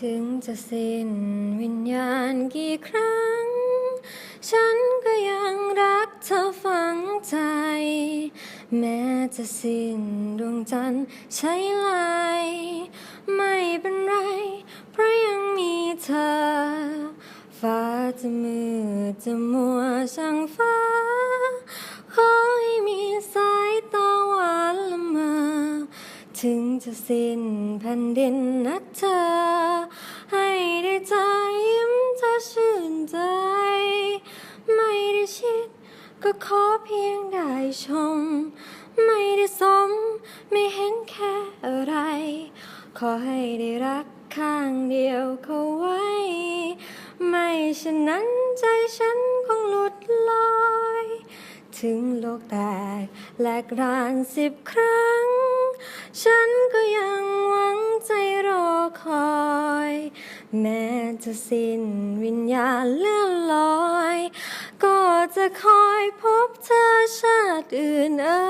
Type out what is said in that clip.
ถึงจะสิ้นวิญญาณกี่ครั้ง ฉันก็ยังรักเธอฝังใจ แม้จะสิ้นดวงจันทร์ใช้ไหลไม่เป็นไร เพราะยังมีเธอ ฟ้าจะมืดจะมัวช่างฟ้า ขอให้มีสายตาหวานละเมอถึงจะสิ้นแผ่นดินนัดเธอ ก็ขอเพียงได้ชม ไม่ได้สม ไม่เห็นแค่อะไร ขอให้ได้รักข้างเดียวเขาไว้ ไม่ฉะนั้นใจฉันคงหลุดลอย ถึงโลกแตกแหลกรานสิบครั้ง ฉันก็ยังหวังใจรอคอย แม้จะสิ้นวิญญาณเลื่อนลอย จะคอยพบเธอชาติอื่นเอ่